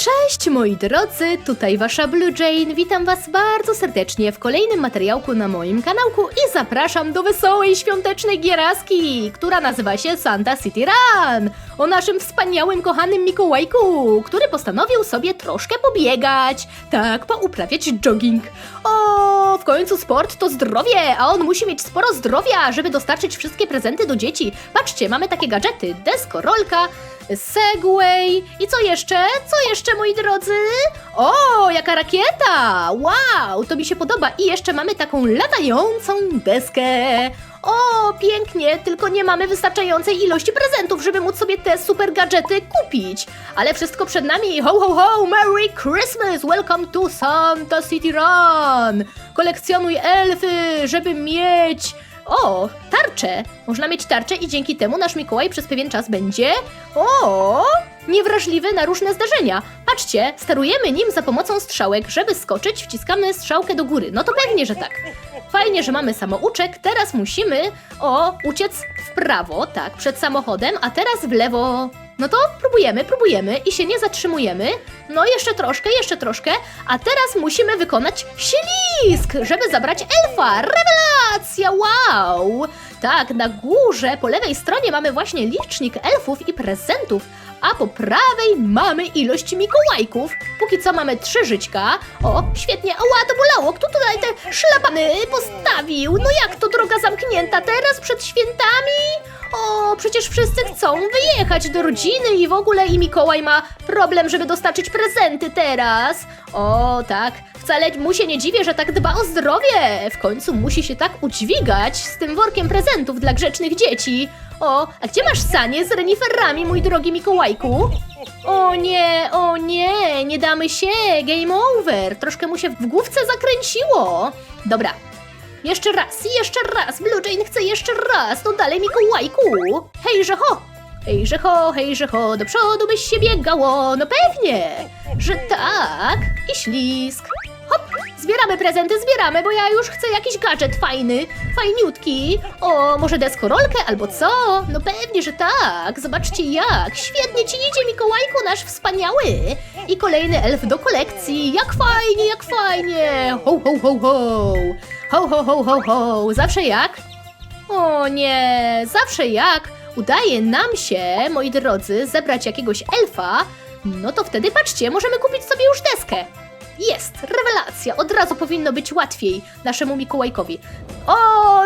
Cześć moi drodzy, tutaj wasza Blue Jane. Witam was bardzo serdecznie w kolejnym materiałku na moim kanałku i zapraszam do wesołej świątecznej gieraski, która nazywa się Santa City Run. O naszym wspaniałym, kochanym Mikołajku, który postanowił sobie troszkę pobiegać. Tak, pouprawiać jogging. O, w końcu sport to zdrowie, a on musi mieć sporo zdrowia, żeby dostarczyć wszystkie prezenty do dzieci. Patrzcie, mamy takie gadżety, deskorolka, Segway i co jeszcze? Co jeszcze, moi drodzy? O, jaka rakieta! Wow, to mi się podoba. I jeszcze mamy taką latającą deskę. O, pięknie, tylko nie mamy wystarczającej ilości prezentów, żeby móc sobie te super gadżety kupić. Ale wszystko przed nami. Ho, ho, ho! Merry Christmas! Welcome to Santa City Run! Kolekcjonuj elfy, żeby mieć o, tarczę! Można mieć tarczę i dzięki temu nasz Mikołaj przez pewien czas będzie... O, niewrażliwy na różne zdarzenia. Patrzcie, sterujemy nim za pomocą strzałek. Żeby skoczyć, wciskamy strzałkę do góry. No to pewnie, że tak. Fajnie, że mamy samouczek. Teraz musimy, o, uciec w prawo, tak, przed samochodem, a teraz w lewo. No to próbujemy, próbujemy i się nie zatrzymujemy. No jeszcze troszkę, jeszcze troszkę, a teraz musimy wykonać ślisk, żeby zabrać elfa. Rewelacja, wow! Tak, na górze po lewej stronie mamy właśnie licznik elfów i prezentów, a po prawej mamy ilość Mikołajków. Póki co mamy trzy żyćka. O, świetnie, ała, to bolało. Kto tutaj te szlapany postawił? No jak to droga zamknięta teraz przed świętami? O, przecież wszyscy chcą wyjechać do rodziny i w ogóle i Mikołaj ma problem, żeby dostarczyć prezenty teraz. O, tak, wcale mu się nie dziwię, że tak dba o zdrowie. W końcu musi się tak udźwigać z tym workiem prezentów dla grzecznych dzieci. O, a gdzie masz sanie z reniferami, mój drogi Mikołajku? O nie, o nie, nie damy się, game over. Troszkę mu się w główce zakręciło. Dobra, jeszcze raz, jeszcze raz, Blue Jane chce jeszcze raz, no dalej Mikołajku! Hejże ho! Hejże ho, hejże ho, do przodu byś się biegało, no pewnie, że tak, i ślisk. Hop, zbieramy prezenty, zbieramy, bo ja już chcę jakiś gadżet fajny, fajniutki. O, może deskorolkę albo co? No pewnie, że tak, zobaczcie jak, świetnie ci idzie Mikołajku, nasz wspaniały. I kolejny elf do kolekcji, jak fajnie, jak fajnie, ho, ho, ho, ho. Ho, ho, ho, ho, ho, zawsze jak? O nie, zawsze jak udaje nam się, moi drodzy, zebrać jakiegoś elfa, no to wtedy patrzcie, możemy kupić sobie już deskę. Jest, rewelacja, od razu powinno być łatwiej naszemu Mikołajkowi. O,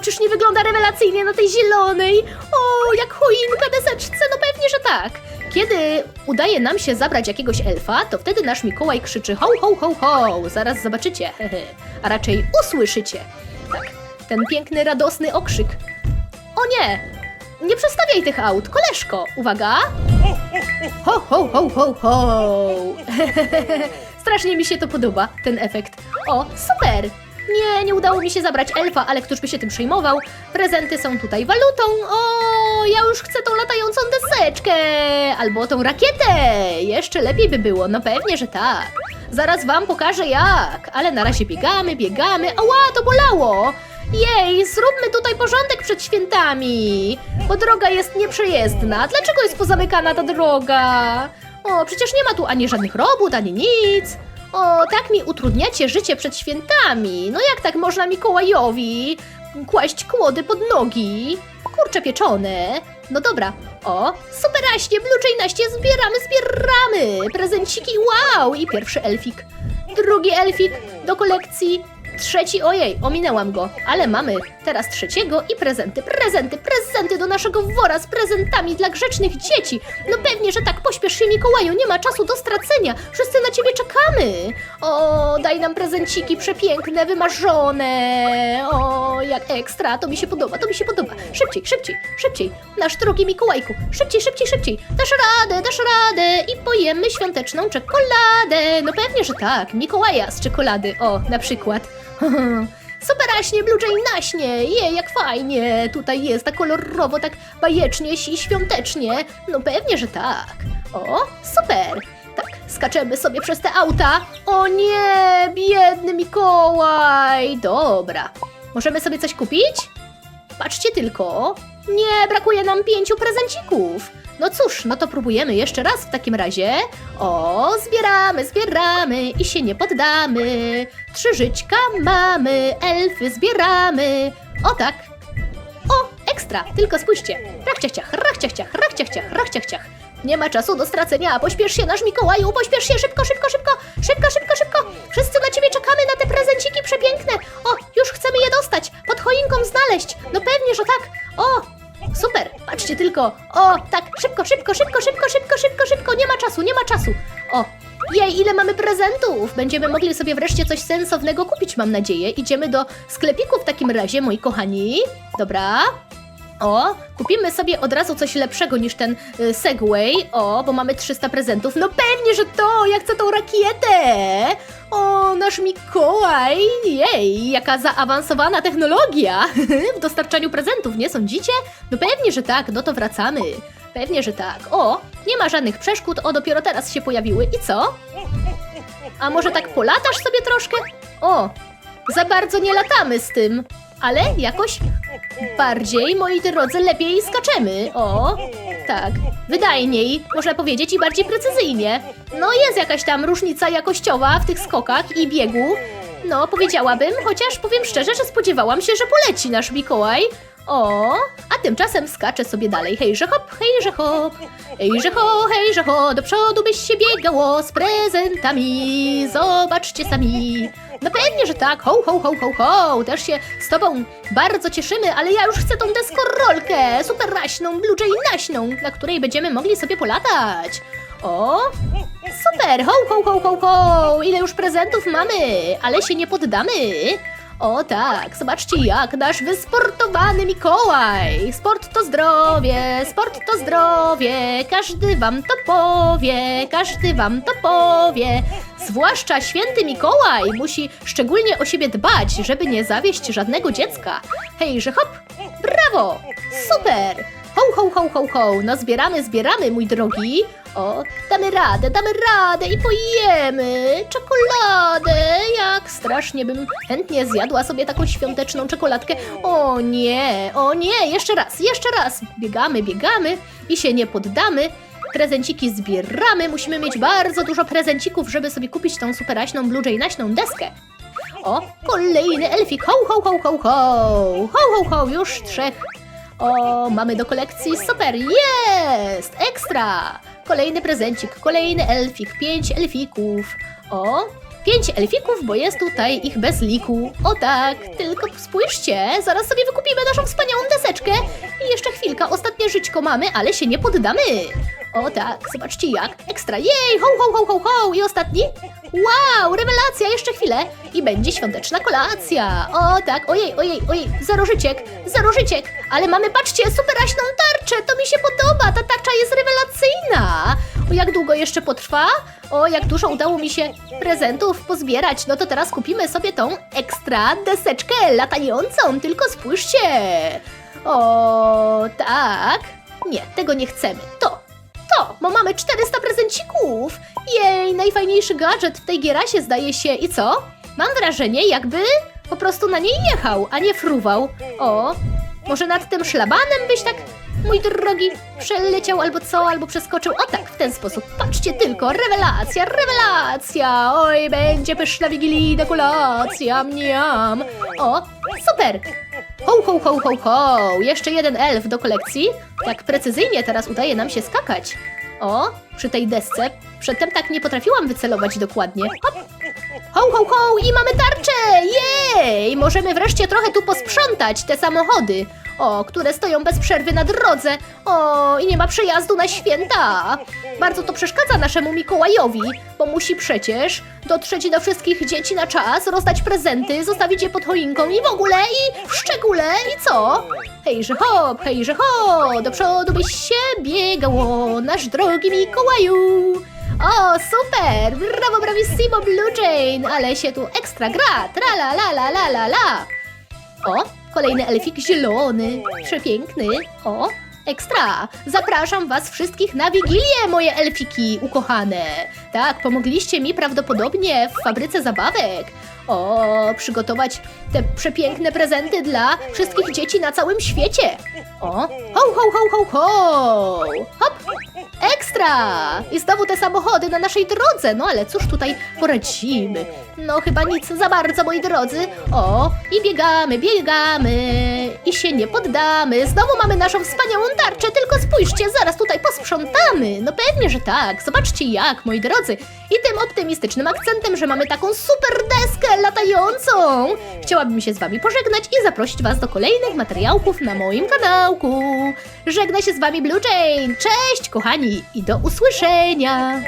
czyż nie wygląda rewelacyjnie na tej zielonej? O, jak choinka deseczce, no pewnie, że tak. Kiedy udaje nam się zabrać jakiegoś elfa, to wtedy nasz Mikołaj krzyczy ho, ho, ho, ho, zaraz zobaczycie, a raczej usłyszycie. Tak, ten piękny, radosny okrzyk. O nie! Nie przestawiaj tych aut, koleżko! Uwaga! Ho, ho, ho, ho, ho! Strasznie mi się to podoba, ten efekt. O, super! Nie, nie udało mi się zabrać elfa, ale któż by się tym przejmował? Prezenty są tutaj walutą. O, ja już chcę tą latającą deseczkę! Albo tą rakietę! Jeszcze lepiej by było, no pewnie, że tak. Zaraz wam pokażę jak, ale na razie biegamy, biegamy. Ała, to bolało! Jej, zróbmy tutaj porządek przed świętami, bo droga jest nieprzejezdna. Dlaczego jest pozamykana ta droga? O, przecież nie ma tu ani żadnych robót, ani nic. O, tak mi utrudniacie życie przed świętami. No jak tak można Mikołajowi kłaść kłody pod nogi? Kurcze pieczone. No dobra. O, superaśnie, bluczejnaście, zbieramy, zbieramy. Prezenciki, wow! I pierwszy elfik. Drugi elfik do kolekcji. Trzeci, ojej, ominęłam go, ale mamy teraz trzeciego i prezenty, prezenty, prezenty do naszego wora z prezentami dla grzecznych dzieci. No pewnie, że tak, pośpiesz się Mikołaju, nie ma czasu do stracenia, wszyscy na ciebie czekamy. O, daj nam prezenciki przepiękne, wymarzone. O, jak ekstra, to mi się podoba, to mi się podoba. Szybciej, szybciej, szybciej, nasz drogi Mikołajku, szybciej, szybciej, szybciej. Dasz radę, dasz radę i pojemy świąteczną czekoladę. No pewnie, że tak, Mikołaja z czekolady, o, na przykład. Superaśnie, Blue Jay naśnie! Je, jak fajnie! Tutaj jest tak kolorowo, tak bajecznie i świątecznie. No pewnie, że tak. O, super! Skaczemy sobie przez te auta. O nie, biedny Mikołaj! Dobra. Możemy sobie coś kupić? Patrzcie tylko. Nie, brakuje nam pięciu prezencików. No cóż, no to próbujemy jeszcze raz w takim razie. O, zbieramy, zbieramy i się nie poddamy. Trzy żyćka mamy, elfy zbieramy. O tak. O, ekstra, tylko spójrzcie. Rachciachciach, rachciachciach, rachciachciach, rachciachciach. Nie ma czasu do stracenia, pośpiesz się nasz Mikołaju, pośpiesz się, szybko, szybko, szybko, szybko, szybko, szybko. Wszyscy na ciebie czekamy na te prezenciki przepiękne. O, już chcemy je dostać, pod choinką znaleźć. No pewnie, że tak. O, super, patrzcie tylko. O, tak, szybko, szybko, szybko, szybko, szybko, szybko, szybko, nie ma czasu, nie ma czasu. O, jej, ile mamy prezentów! Będziemy mogli sobie wreszcie coś sensownego kupić, mam nadzieję. Idziemy do sklepiku w takim razie, moi kochani. Dobra. O, kupimy sobie od razu coś lepszego niż ten y, Segway. O, bo mamy 300 prezentów. No pewnie, że to! Ja chcę tą rakietę! O, nasz Mikołaj! Jej, jaka zaawansowana technologia w dostarczaniu prezentów, nie sądzicie? No pewnie, że tak, no to wracamy. Pewnie, że tak. O, nie ma żadnych przeszkód, o, dopiero teraz się pojawiły. I co? A może tak polatasz sobie troszkę? O, za bardzo nie latamy z tym, ale jakoś bardziej, moi drodzy, lepiej skaczemy. O, tak, wydajniej, można powiedzieć, i bardziej precyzyjnie. No, jest jakaś tam różnica jakościowa w tych skokach i biegu. No, powiedziałabym, chociaż powiem szczerze, że spodziewałam się, że poleci nasz Mikołaj. O, a tymczasem skacze sobie dalej. Hejże hop, hejże hop, hejże ho, hejże ho, do przodu byś się biegało z prezentami. Zobaczcie sami. No pewnie, że tak. Ho, ho, ho, ho, ho. Też się z tobą bardzo cieszymy, ale ja już chcę tą deskorolkę. Super raśną, blue jay naśną, na której będziemy mogli sobie polatać. O, super. Ho, ho, ho, ho, ho. Ile już prezentów mamy, ale się nie poddamy. O tak, zobaczcie jak nasz wysportowany Mikołaj. Sport to zdrowie, sport to zdrowie, każdy wam to powie, każdy wam to powie. Zwłaszcza święty Mikołaj musi szczególnie o siebie dbać, żeby nie zawieść żadnego dziecka. Hejże hop, brawo, super. Ho, ho, ho, ho, ho, no zbieramy, zbieramy, mój drogi. O, damy radę, damy radę i pojemy czekoladę. Jak strasznie bym chętnie zjadła sobie taką świąteczną czekoladkę. O nie, o nie, jeszcze raz, jeszcze raz. Biegamy, biegamy i się nie poddamy. Prezenciki zbieramy, musimy mieć bardzo dużo prezencików, żeby sobie kupić tą superaśną Blue Jay naśną deskę. O, kolejny elfik, ho, ho, ho, ho, ho, ho, ho, ho, już trzech o, mamy do kolekcji, super, jest, ekstra! Kolejny prezencik, kolejny elfik, pięć elfików. O, pięć elfików, bo jest tutaj ich bez liku. O tak, tylko spójrzcie, zaraz sobie wykupimy naszą wspaniałą deseczkę. I jeszcze chwilka, ostatnie żyćko mamy, ale się nie poddamy. O tak, zobaczcie jak, ekstra, jej, ho, ho, ho, ho, ho, i ostatni? Wow, rewelacja, jeszcze chwilę i będzie świąteczna kolacja. O tak, ojej, ojej, ojej, zero życiek, zero życiek, ale mamy, patrzcie, superaśną tarczę, to mi się podoba, ta tarcza jest rewelacyjna. Jak długo jeszcze potrwa? O, jak dużo udało mi się prezentów pozbierać, no to teraz kupimy sobie tą ekstra deseczkę latającą, tylko spójrzcie. O, tak, nie, tego nie chcemy, to, to, bo mamy 400 prezencików. Jej, najfajniejszy gadżet w tej gierasie zdaje się. I co? Mam wrażenie, jakby po prostu na niej jechał, a nie fruwał. O, może nad tym szlabanem byś tak, mój drogi, przeleciał albo co, albo przeskoczył. O tak, w ten sposób. Patrzcie tylko, rewelacja, rewelacja. Oj, będzie pyszna wigilijna kolacja, mniam. O, super. Ho, ho, ho, ho, ho! Jeszcze jeden elf do kolekcji. Tak precyzyjnie teraz udaje nam się skakać. O, przy tej desce. Przedtem tak nie potrafiłam wycelować dokładnie. Hop! Ho, ho, ho! I mamy tarczę! Jej! Możemy wreszcie trochę tu posprzątać te samochody. O, które stoją bez przerwy na drodze. O, i nie ma przejazdu na święta. Bardzo to przeszkadza naszemu Mikołajowi, bo musi przecież dotrzeć do wszystkich dzieci na czas, rozdać prezenty, zostawić je pod choinką i w ogóle, i w szczególe, i co? Hejże hop, hejże ho, do przodu byś się biegało, nasz drogi Mikołaju. O, super! Brawo, bravissimo, Blue Jane! Ale się tu ekstra gra! Tra la la la la la la! O, kolejny elfik zielony, przepiękny. O, ekstra! Zapraszam was wszystkich na Wigilię, moje elfiki ukochane. Tak, pomogliście mi prawdopodobnie w fabryce zabawek. O, przygotować te przepiękne prezenty dla wszystkich dzieci na całym świecie. O, ho, ho, ho, ho, ho! Hop! Ekstra! I znowu te samochody na naszej drodze. No ale cóż tutaj poradzimy? No chyba nic za bardzo, moi drodzy. O, i biegamy, biegamy i się nie poddamy. Znowu mamy naszą wspaniałą tarczę, tylko zaraz tutaj posprzątamy. No pewnie, że tak. Zobaczcie jak, moi drodzy. I tym optymistycznym akcentem, że mamy taką super deskę latającą. Chciałabym się z wami pożegnać i zaprosić was do kolejnych materiałków na moim kanałku. Żegna się z wami Blue Jane. Cześć, kochani, i do usłyszenia.